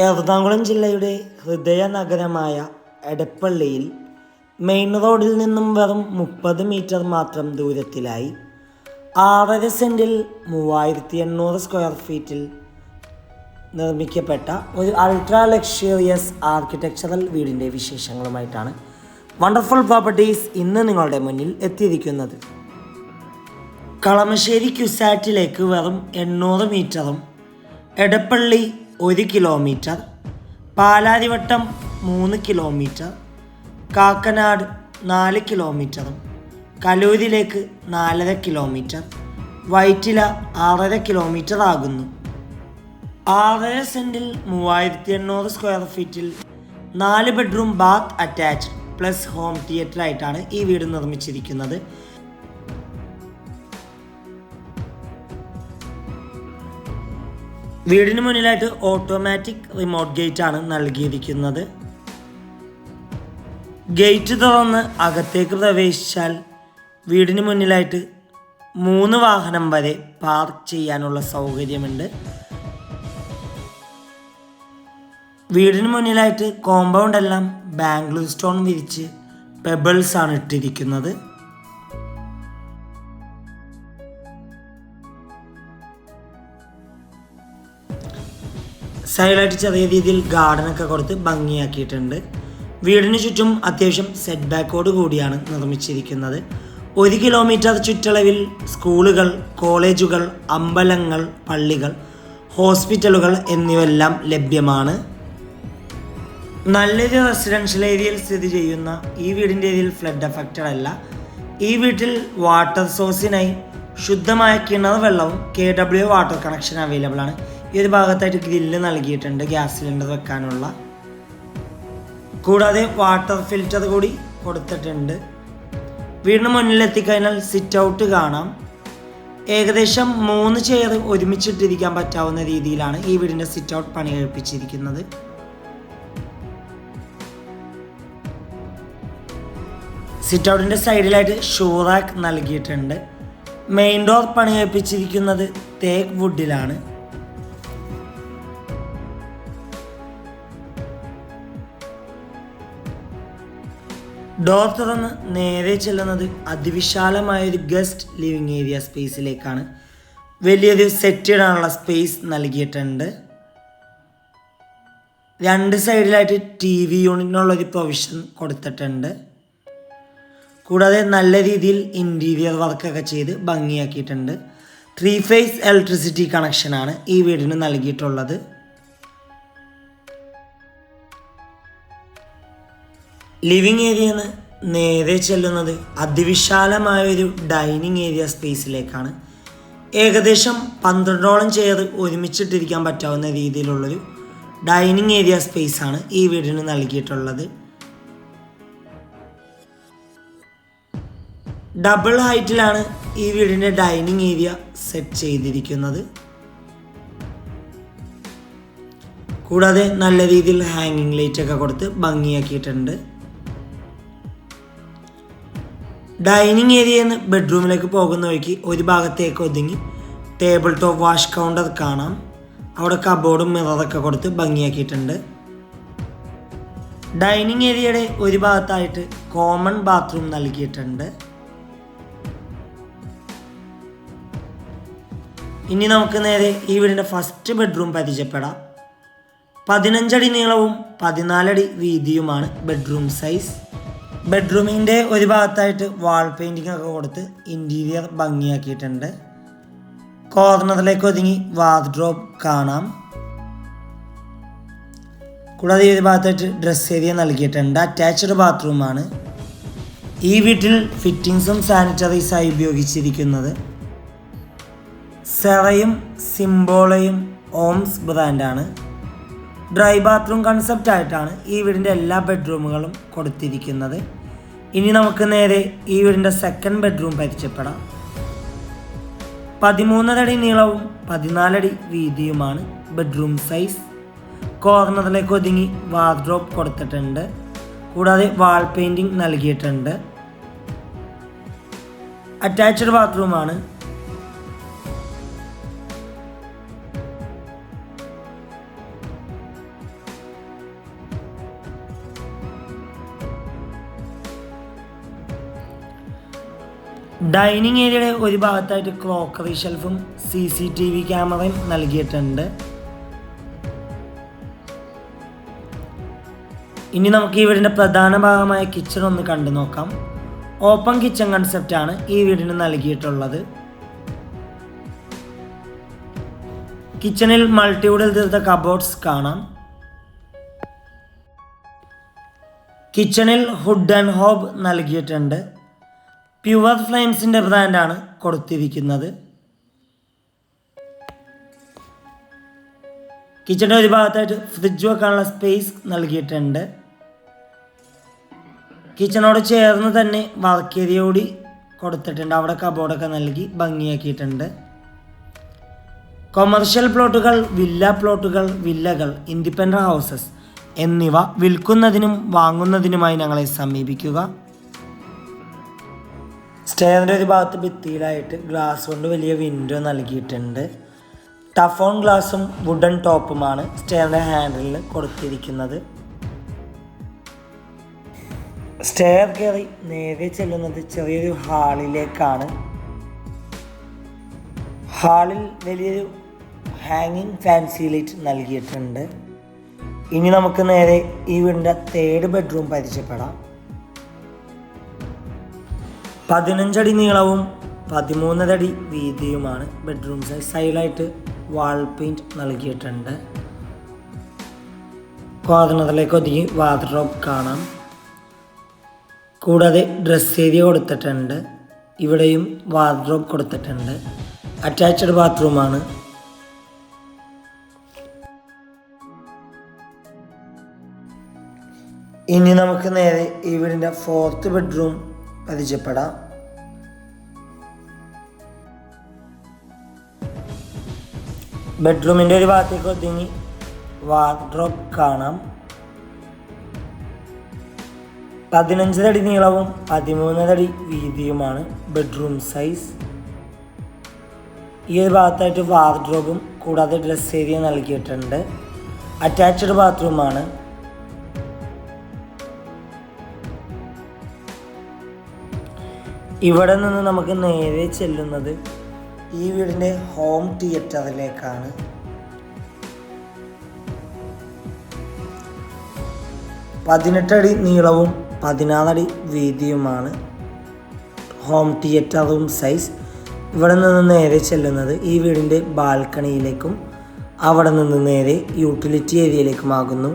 എറണാകുളം ജില്ലയുടെ ഹൃദയ നഗരമായ എടപ്പള്ളിയിൽ മെയിൻ റോഡിൽ നിന്നും വെറും മുപ്പത് മീറ്റർ മാത്രം ദൂരത്തിലായി ആറര സെന്റിൽ മൂവായിരത്തി എണ്ണൂറ് സ്ക്വയർ ഫീറ്റിൽ നിർമ്മിക്കപ്പെട്ട ഒരു അൾട്രാ ലക്ഷറിയസ് ആർക്കിടെക്ചറൽ വീടിന്റെ വിശേഷങ്ങളുമായിട്ടാണ് വണ്ടർഫുൾ പ്രോപ്പർട്ടീസ് ഇന്ന് നിങ്ങളുടെ മുന്നിൽ എത്തിയിരിക്കുന്നത്. കളമശ്ശേരി ക്യുസാറ്റിലേക്ക് വെറും എണ്ണൂറ് മീറ്ററും എടപ്പള്ളി ഒരു കിലോമീറ്റർ പാലാരിവട്ടം മൂന്ന് കിലോമീറ്റർ കാക്കനാട് നാല് കിലോമീറ്ററും കലൂരിലേക്ക് നാലര കിലോമീറ്റർ വൈറ്റില ആറര കിലോമീറ്റർ ആകുന്നു. ആറര സെന്റിൽ മൂവായിരത്തി എണ്ണൂറ് സ്ക്വയർ ഫീറ്റിൽ നാല് bedroom bath attached plus home theatre ആയിട്ടാണ് ഈ വീട് നിർമ്മിച്ചിരിക്കുന്നത്. വീടിന് മുന്നിലായിട്ട് ഓട്ടോമാറ്റിക് റിമോട്ട് ഗേറ്റ് ആണ് നൽകിയിരിക്കുന്നത്. ഗേറ്റ് തുറന്ന് അകത്തേക്ക് പ്രവേശിച്ചാൽ വീടിന് മുന്നിലായിട്ട് മൂന്ന് വാഹനം വരെ പാർക്ക് ചെയ്യാനുള്ള സൗകര്യമുണ്ട്. വീടിന് മുന്നിലായിട്ട് കോമ്പൗണ്ട് എല്ലാം ബാംഗ്ലൂർ സ്റ്റോൺ വിരിച്ച് പെബിൾസ് ആണ് ഇട്ടിരിക്കുന്നത്. സൈഡിലായിട്ട് ചെറിയ രീതിയിൽ ഗാർഡനൊക്കെ കൊടുത്ത് ഭംഗിയാക്കിയിട്ടുണ്ട്. വീടിന് ചുറ്റും അത്യാവശ്യം സെറ്റ് ബാക്കോട് കൂടിയാണ് നിർമ്മിച്ചിരിക്കുന്നത്. ഒരു കിലോമീറ്റർ ചുറ്റളവിൽ സ്കൂളുകൾ കോളേജുകൾ അമ്പലങ്ങൾ പള്ളികൾ ഹോസ്പിറ്റലുകൾ എന്നിവയെല്ലാം ലഭ്യമാണ്. നല്ലൊരു റെസിഡൻഷ്യൽ ഏരിയയിൽ സ്ഥിതി ചെയ്യുന്ന ഈ വീടിന്റെ ഏരിയയിൽ ഫ്ലഡ് അഫക്റ്റഡ് അല്ല. ഈ വീട്ടിൽ വാട്ടർ സോഴ്സിനായി ശുദ്ധമായ കിണർ വെള്ളവും K W water connection available ആണ്. ഈ ഒരു ഭാഗത്തായിട്ട് ഗ്രില്ല് നൽകിയിട്ടുണ്ട് ഗ്യാസ് സിലിണ്ടർ വെക്കാനുള്ള. കൂടാതെ വാട്ടർ ഫിൽറ്റർ കൂടി കൊടുത്തിട്ടുണ്ട്. വീടിന് മുന്നിലെത്തിക്കഴിഞ്ഞാൽ സിറ്റ് ഔട്ട് കാണാം. ഏകദേശം മൂന്ന് ചെയർ ഒരുമിച്ചിട്ടിരിക്കാൻ പറ്റാവുന്ന രീതിയിലാണ് ഈ വീടിന്റെ സിറ്റ് ഔട്ട് പണി കഴിപ്പിച്ചിരിക്കുന്നത്. സിറ്റ് ഔട്ടിന്റെ സൈഡിലായിട്ട് ഷൂറാക്ക് നൽകിയിട്ടുണ്ട്. മെയിൻ ഡോർ പണി കഴിപ്പിച്ചിരിക്കുന്നത് തേക്ക് വുഡിലാണ് ഡോർ തുറന്ന് നേരെ ചെല്ലുന്നത് അതിവിശാലമായ ഒരു ഗസ്റ്റ് ലിവിങ് ഏരിയ സ്പേസിലേക്കാണ്. വലിയൊരു സെറ്റ് ഇടാനുള്ള സ്പേസ് നൽകിയിട്ടുണ്ട്. രണ്ട് സൈഡിലായിട്ട് ടി വി യൂണിറ്റിനുള്ളൊരു പ്രൊവിഷൻ കൊടുത്തിട്ടുണ്ട്. കൂടാതെ നല്ല രീതിയിൽ ഇന്റീരിയർ വർക്കൊക്കെ ചെയ്ത് ഭംഗിയാക്കിയിട്ടുണ്ട്. ത്രീ ഫേസ് ഇലക്ട്രിസിറ്റി കണക്ഷനാണ് ഈ വീടിന് നൽകിയിട്ടുള്ളത്. ലിവിങ് ഏരിയ നേരെ ചെല്ലുന്നത് അതിവിശാലമായ ഒരു ഡൈനിങ് ഏരിയ സ്പേസിലേക്കാണ്. ഏകദേശം പന്ത്രണ്ടോളം ചെയർ ഒരുമിച്ചിട്ടിരിക്കാൻ പറ്റാവുന്ന രീതിയിലുള്ളൊരു ഡൈനിങ് ഏരിയ സ്പേസ് ആണ് ഈ വീടിന് നൽകിയിട്ടുള്ളത്. ഡബിൾ ഹൈറ്റിലാണ് ഈ വീടിന്റെ ഡൈനിങ് ഏരിയ സെറ്റ് ചെയ്തിരിക്കുന്നത്. കൂടാതെ നല്ല രീതിയിൽ ഹാങ്ങിങ് ലൈറ്റ് ഒക്കെ കൊടുത്ത് ഭംഗിയാക്കിയിട്ടുണ്ട്. ഡൈനിങ് ഏരിയയിൽ നിന്ന് ബെഡ്റൂമിലേക്ക് പോകുന്ന വഴിക്ക് ഒരു ഭാഗത്തേക്ക് ഒതുങ്ങി ടേബിൾ ടോപ്പ് വാഷ് കൗണ്ടർ കാണാം. അവിടെ കബോർഡും മിററൊക്കെ കൊടുത്ത് ഭംഗിയാക്കിയിട്ടുണ്ട്. ഡൈനിങ് ഏരിയയുടെ ഒരു ഭാഗത്തായിട്ട് കോമൺ ബാത്റൂം നൽകിയിട്ടുണ്ട്. ഇനി നമുക്ക് നേരെ ഈ വീടിന്റെ ഫസ്റ്റ് ബെഡ്റൂം പരിചയപ്പെടാം. പതിനഞ്ചടി നീളവും പതിനാലടി വീതിയുമാണ് ബെഡ്റൂം സൈസ് ബെഡ്റൂമിന്റെ ഒരു ഭാഗത്തായിട്ട് വാൾ പെയിന്റിംഗ് ഒക്കെ കൊടുത്ത് ഇന്റീരിയർ ഭംഗിയാക്കിയിട്ടുണ്ട്. കോർണറിലേക്ക് ഒതുങ്ങി വാർഡ്രോബ് കാണാം. കൂടാതെ ഈ ഒരു ഭാഗത്തായിട്ട് ഡ്രസ് ഏരിയ നൽകിയിട്ടുണ്ട്. അറ്റാച്ച്ഡ് ബാത്റൂമാണ്. ഈ വീട്ടിൽ ഫിറ്റിങ്സും സാനിറ്ററീസായി ഉപയോഗിച്ചിരിക്കുന്നത്. സെറയും സിംബോളയും ഓംസ് ബ്രാൻഡാണ്. ഡ്രൈ ബാത്റൂം കൺസെപ്റ്റ് ആയിട്ടാണ് ഈ വീടിന്റെ എല്ലാ ബെഡ്റൂമുകളും കൊടുത്തിരിക്കുന്നത്. ഇനി നമുക്ക് നേരെ ഈ വീടിന്റെ സെക്കൻഡ് ബെഡ്റൂം പരിചയപ്പെടാം. പതിമൂന്നരടി നീളവും പതിനാലടി വീതിയുമാണ് ബെഡ്റൂം സൈസ് കോർണറിലേക്ക് ഒതുങ്ങി വാർഡ്രോപ്പ് കൊടുത്തിട്ടുണ്ട്. കൂടാതെ വാൾ പെയിന്റിംഗ് നൽകിയിട്ടുണ്ട്. അറ്റാച്ച്ഡ് ബാത്റൂമാണ് ഡൈനിങ് ഏരിയയുടെ ഒരു ഭാഗത്തായിട്ട് ക്രോക്കറി ഷെൽഫും സി സി ടി വി ക്യാമറയും നൽകിയിട്ടുണ്ട്. ഇനി നമുക്ക് ഈ വീടിന്റെ പ്രധാന ഭാഗമായ കിച്ചൺ ഒന്ന് കണ്ടു നോക്കാം. ഓപ്പൺ കിച്ചൺ കൺസെപ്റ്റാണ് ഈ വീടിന് നൽകിയിട്ടുള്ളത്. കിച്ചണിൽ മൾട്ടിവുഡിൽ തീർത്ത കബോർഡ്സ് കാണാം. കിച്ചണിൽ ഹുഡ് ആൻഡ് ഹോബ് നൽകിയിട്ടുണ്ട്. പ്യുവർ ഫ്ലെയിംസിന്റെ ബ്രാൻഡാണ് കൊടുത്തിരിക്കുന്നത്. കിച്ചണിന്റെ ഒരു ഭാഗത്തായിട്ട് ഫ്രിഡ്ജ് വെക്കാനുള്ള സ്പേസ് നൽകിയിട്ടുണ്ട്. കിച്ചണോട് ചേർന്ന് തന്നെ വർക്ക് ഏരിയ കൂടി കൊടുത്തിട്ടുണ്ട്. അവിടെ കബോർഡൊക്കെ നൽകി ഭംഗിയാക്കിയിട്ടുണ്ട്. കൊമേർഷ്യൽ പ്ലോട്ടുകൾ വില്ല പ്ലോട്ടുകൾ വില്ലകൾ ഇൻഡിപെൻഡന്റ് ഹൗസസ് എന്നിവ വിൽക്കുന്നതിനും വാങ്ങുന്നതിനുമായി ഞങ്ങളെ സമീപിക്കുക. സ്റ്റേറിന്റെ ഒരു ഭാഗത്ത് ഭിത്തിയിലായിട്ട് ഗ്ലാസ് കൊണ്ട് വലിയ വിൻഡോ നൽകിയിട്ടുണ്ട്. ടഫോൺ ഗ്ലാസും വുഡൻ ടോപ്പുമാണ് സ്റ്റെയറിന്റെ ഹാൻഡിലിൽ കൊടുത്തിരിക്കുന്നത്. സ്റ്റെയർ കയറി നേരെ ചെല്ലുന്നത് ചെറിയൊരു ഹാളിലേക്കാണ്. ഹാളിൽ വലിയൊരു ഹാങ്ങിങ് ഫാൻസി ലൈറ്റ് നൽകിയിട്ടുണ്ട്. ഇനി നമുക്ക് നേരെ ഈ വീടിന്റെ തേർഡ് ബെഡ്റൂം പരിചയപ്പെടാം. പതിനഞ്ചടി നീളവും പതിമൂന്നരടി വീതിയുമാണ് ബെഡ്റൂം സൈസ് സൈഡായിട്ട് വാൾ പെയിന്റ് നൽകിയിട്ടുണ്ട്. കോതണത്തിലേക്ക് ഒതുങ്ങി വാർഡ്രോബ് കാണാം. കൂടാതെ ഡ്രസ് ഏരിയ കൊടുത്തിട്ടുണ്ട്. ഇവിടെയും വാർഡ്രോബ് കൊടുത്തിട്ടുണ്ട്. അറ്റാച്ച്ഡ് ബാത്റൂമാണ് ഇനി നമുക്ക് നേരെ ഈ വീടിന്റെ ഫോർത്ത് ബെഡ്റൂം പരിചയപ്പെടാം. ബെഡ്റൂമിന്റെ ഒരു ഭാഗത്തേക്ക് ഒതുങ്ങി വാർഡ്രോബ് കാണാം. പതിനഞ്ചരടി നീളവും പതിമൂന്നരടി വീതിയുമാണ് ബെഡ്റൂം സൈസ്. ഈ ഒരു ഭാഗത്തായിട്ട് വാർഡ്രോബും കൂടാതെ ഡ്രസ് ഏരിയ നൽകിയിട്ടുണ്ട്. അറ്റാച്ച്ഡ് ബാത്റൂമാണ് ഇവിടെ നിന്ന് നമുക്ക് നേരെ ചെല്ലുന്നത് ഈ വീടിന്റെ ഹോം തിയേറ്ററിലേക്കാണ് പതിനെട്ടടി നീളവും പതിനാറടി വീതിയുമാണ് ഹോം തിയേറ്റർ റൂം സൈസ് ഇവിടെ നിന്ന് നേരെ ചെല്ലുന്നത് ഈ വീടിന്റെ ബാൽക്കണിയിലേക്കും അവിടെ നിന്ന് നേരെ യൂട്ടിലിറ്റി ഏരിയയിലേക്കുമാകുന്നു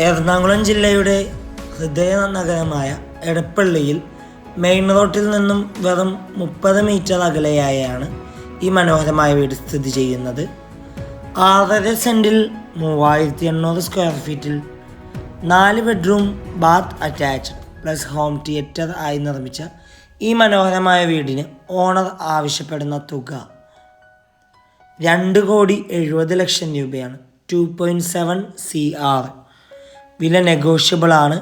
എറണാകുളം ജില്ലയുടെ ഹൃദയ നഗരമായ എടപ്പള്ളിയിൽ മെയിൻ റോഡിൽ നിന്നും വെറും മുപ്പത് മീറ്റർ അകലെയായാണ് ഈ മനോഹരമായ വീട് സ്ഥിതി ചെയ്യുന്നത്. ആറര സെന്റിൽ മൂവായിരത്തി എണ്ണൂറ് സ്ക്വയർ ഫീറ്റിൽ നാല് bedroom bath attached plus home theatre ആയി നിർമ്മിച്ച ഈ മനോഹരമായ വീടിന് ഓണർ ആവശ്യപ്പെടുന്ന തുക രണ്ട് കോടി എഴുപത് ലക്ഷം രൂപയാണ്. Two point seven C R വില നെഗോഷ്യബിളാണ്.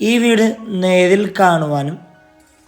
ഈ വീട് നേരിൽ കാണുവാനും